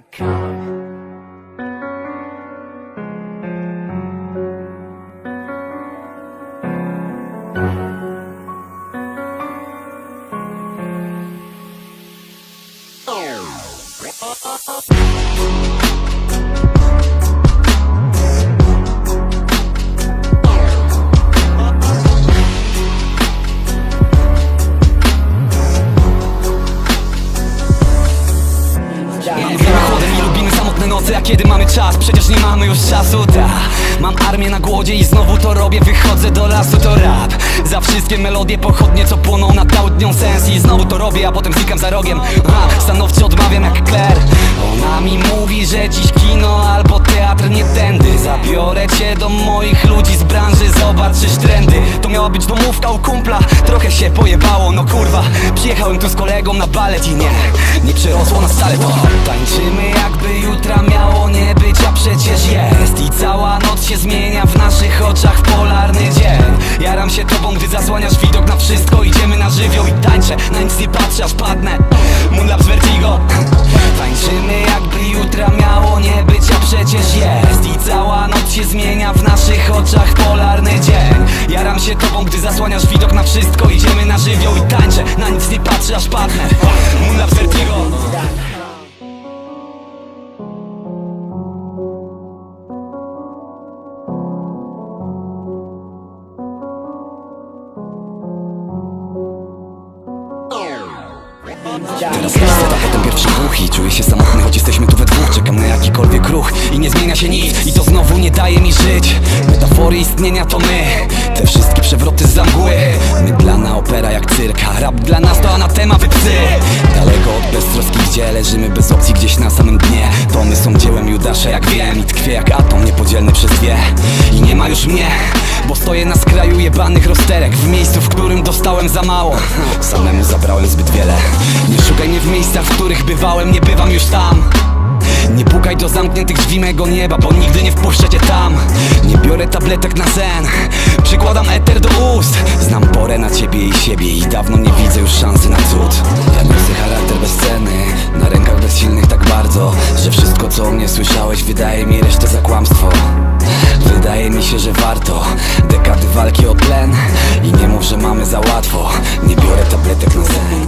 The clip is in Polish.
come Oh. A kiedy mamy czas, przecież nie mamy już czasu, ta Mam armię na głodzie i znowu to robię, wychodzę do lasu, to rap. Za wszystkie melodie pochodnie, co płoną, nadały dnią sens. I znowu to robię, a potem znikam za rogiem. A, Stanowczo odmawiam jak Claire. Ona mi mówi, że dziś miała być domówka u kumpla, trochę się pojebało, no kurwa. Przyjechałem tu z kolegą na balet i nie, nie przerosło na stale to. Tańczymy jakby jutra miało nie być, a przecież jest. I cała noc się zmienia w naszych oczach w polarny dzień. Jaram się tobą, gdy zasłaniasz widok na wszystko. Idziemy na żywioł i tańczę, na nic nie patrzę aż padnę. Moonlap z Vertigo. Tańczymy jakby jutra miało nie być, a przecież jest się zmienia w naszych oczach polarny dzień. Jaram się tobą, gdy zasłaniasz widok na wszystko. Idziemy na żywioł i tańczę, na nic nie patrzę aż padnę A potem pierwszy ruch I czuję się samotny, choć jesteśmy tu we dwóch. Czekam na jakikolwiek ruch i nie zmienia się nic. I to znowu nie daje mi żyć. Metafory istnienia to my. Te wszystkie przewroty za mgły Mydlana opera jak cyrka. Rap dla nas to anatema, wy psy Daleko od beztroskich gdzie leżymy bez opcji gdzieś na samym Judasza jak wiem I tkwię jak atom niepodzielny przez dwie. I nie ma już mnie Bo stoję na skraju jebanych rozterek W miejscu, w którym dostałem za mało. Samemu zabrałem zbyt wiele. Nie szukaj mnie w miejscach, w których bywałem Nie bywam już tam. Nie pukaj do zamkniętych drzwi mego nieba, bo nigdy nie wpuszczę cię tam. Nie biorę tabletek na sen, przykładam eter do ust. Znam porę na ciebie i siebie i dawno nie widzę już szansy na cud. Ja niosę charakter bezcenny, na rękach bezsilnych tak bardzo wszystko co o mnie słyszałeś wydaje mi resztę za kłamstwo. Wydaje mi się, że warto Dekady walki o tlen. I nie mów, że mamy za łatwo. Nie biorę tabletek na sen.